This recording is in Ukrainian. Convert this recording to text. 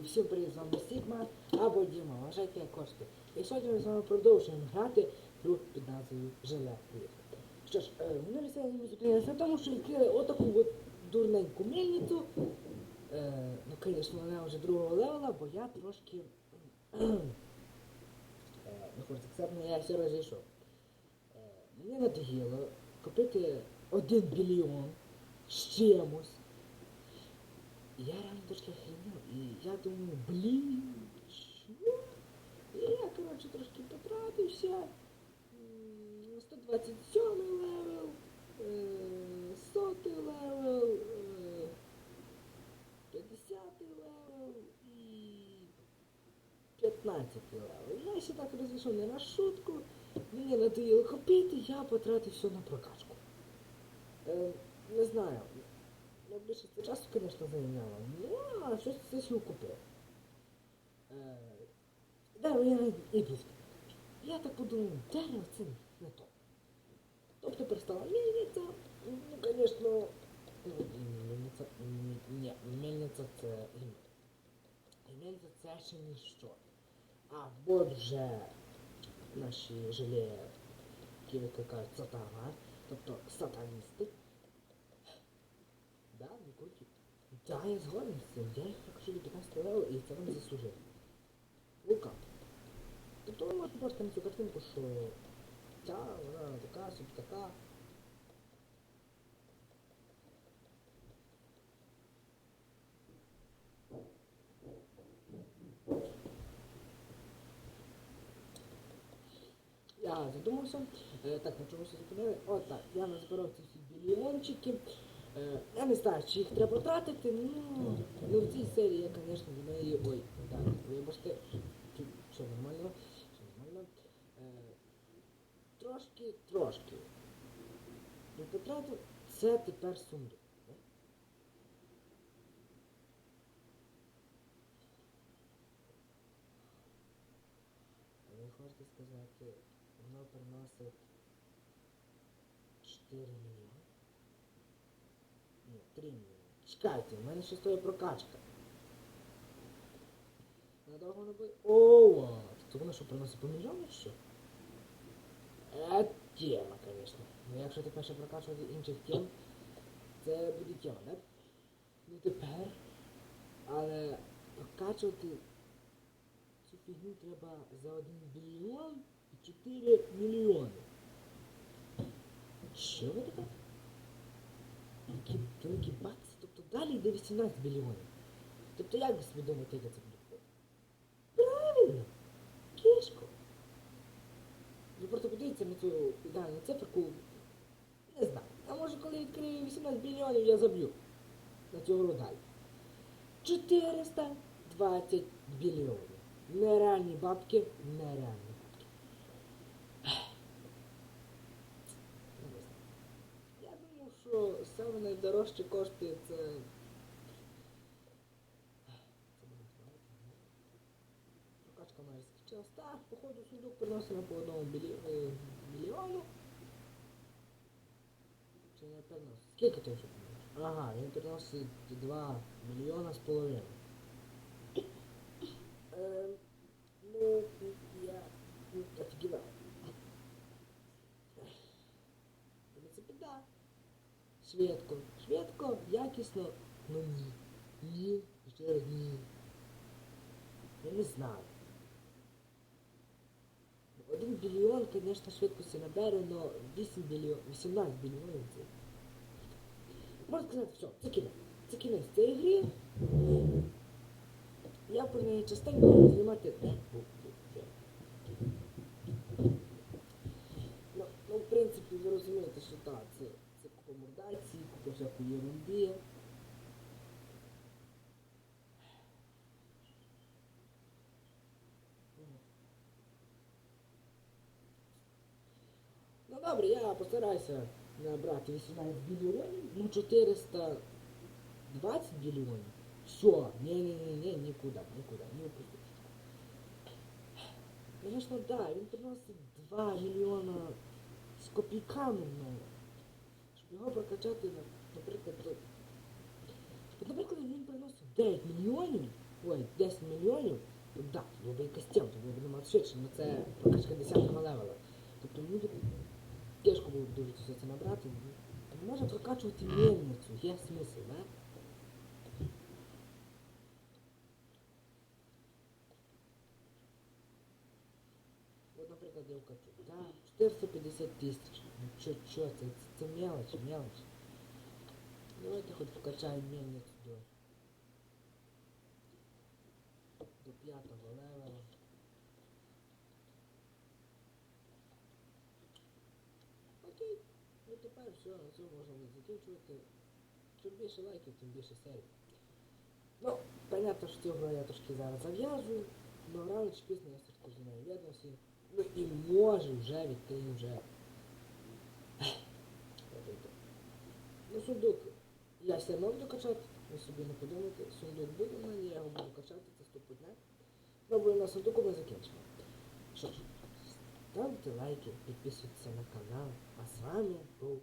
І всім привіт, з вами Сігма або Діма, вважайте як кошти. І сьогодні ми з вами продовжуємо грати гру під назвою Желе. Що ж, е, серії ми зупинилися на тому, що відкрили отаку от дурненьку мельницю. Е, ну, звісно, вона вже другого левела, бо я трошки... е, не хочу сказати, я все розійшов. Е, мені надоїло купити один біліон з чимось. Я реально трошки охренел, і я думаю, блін, що? І я, коротше, трошки потратився. 127 левел, е, 100 левел, е, 50 левел і 15 левел. Я ще так розійшов не на шутку. Мені надоїло купити, я потратив все на прокачку. Е, не знаю. Ну, більше це часу, звісно, зайняло. Ну, а щось це сил купив. Е, дерево я навіть і близько. не бачу. Я так подумав, дерево це не то. Тобто перестала мельниця, ну, звісно, ну, мельниця, м, ні, мельниця це гімн. Мельниця це ще ніщо. А от вже наші жилі, які викликають сатана, тобто сатаністи, Да, не круті. Да, я згоден з цим. Я їх прокажу до 15 левел і це вони заслужили. Лука. Тобто ви можете просто на цю картинку, що ця, вона така, собі така. Я задумався. Е, так, на чомусь зупинили. От так, я назбирав ці всі біліончики. Е, я не знаю, чи їх треба тратити, ну, ну в цій серії я, звісно, до неї. Ой, так, вибачте, що нормально, що нормально. Е, трошки, трошки. Не потратив, це тепер сундук. Ви хочете сказати, воно приносить 4 мільйони? 3. Чекайте, в мене ще стоїть прокачка. Надовго не буде. О, це воно що приносить по мільйону що? Е, тема, звісно. Ну якщо тепер ще прокачувати інших тем, це буде тема, так? Ну тепер. Але прокачувати цю фігню треба за 1 біліон і 4 мільйони. Що ви таке? Бакси, тобто далі йде 18 мільйонів. Тобто як ви собі думаєте, я це робити? Правильно! Кішко. Ви просто подивіться на цю ідеальну циферку. Не знаю. А може коли відкрию 18 мільйонів, я заб'ю на гру далі. 420 мільйонів. Нереальні бабки, нереальні бабки. Я не знаю. Я думав, що саме найдорожче коштує це. Прокачка майже скінчилась. Так, походу сундук приносимо по одному е, мільйону. Чи не приносить? Скільки ти вже приносиш? Ага, він приносить 2 мільйона з половиною. Ем, ну, офігіваю. В принципі, да. Швидко. Швидко, якісно, ну ні. Ні, ще раз ні. Я не знаю. Один біліон, звісно, швидкості набере, но 8 біліон, 18 біліонів це. Можна сказати, все, це кінець. Це кінець цієї гри. Я про неї частенько буду знімати. Де? Ну, ну, в принципі, ви розумієте, що так, це, купа мордації, купа ерунди. Ну добре, я постараюся набрати 18 мільйонів, ну 420 мільйонів. Все, ні-ні-ні, нікуди, нікуди, ні в. Звісно, так, да, він приносить 2 мільйона з копійками, ну. Його прокачати, наприклад, то... Наприклад, він приносить 9 мільйонів, ой, 10 мільйонів, то да, було б якась тема, то було б набагато швидше, але це прокачка 10 левела. Тобто тут тяжко було б дуже все це набрати. Ну, Може прокачувати мельницю, є смисл, да? От, наприклад, я вкачу. Да, 450 тисяч. Ну чо, чо, це, це мелочь, мелочь. Давайте хоч вкачаємо мельницю до, до п'ятого левела. Окей, ну тепер все, на цьому можемо закінчувати. Чим більше лайків, тим більше серій. Ну, понятно, що цю я трошки зараз зав'язую, але рано чи пізно я все-таки з нею відносі. Ну і може вже відкрию вже. Я дойду. Ну, сундук я все одно буду качати, ви собі не подумайте. Сундук буде в мене, я його буду качати, це стопудне. Пробуємо на сундуку, ми закінчимо. Що ж, ставте лайки, підписуйтесь на канал. А з вами був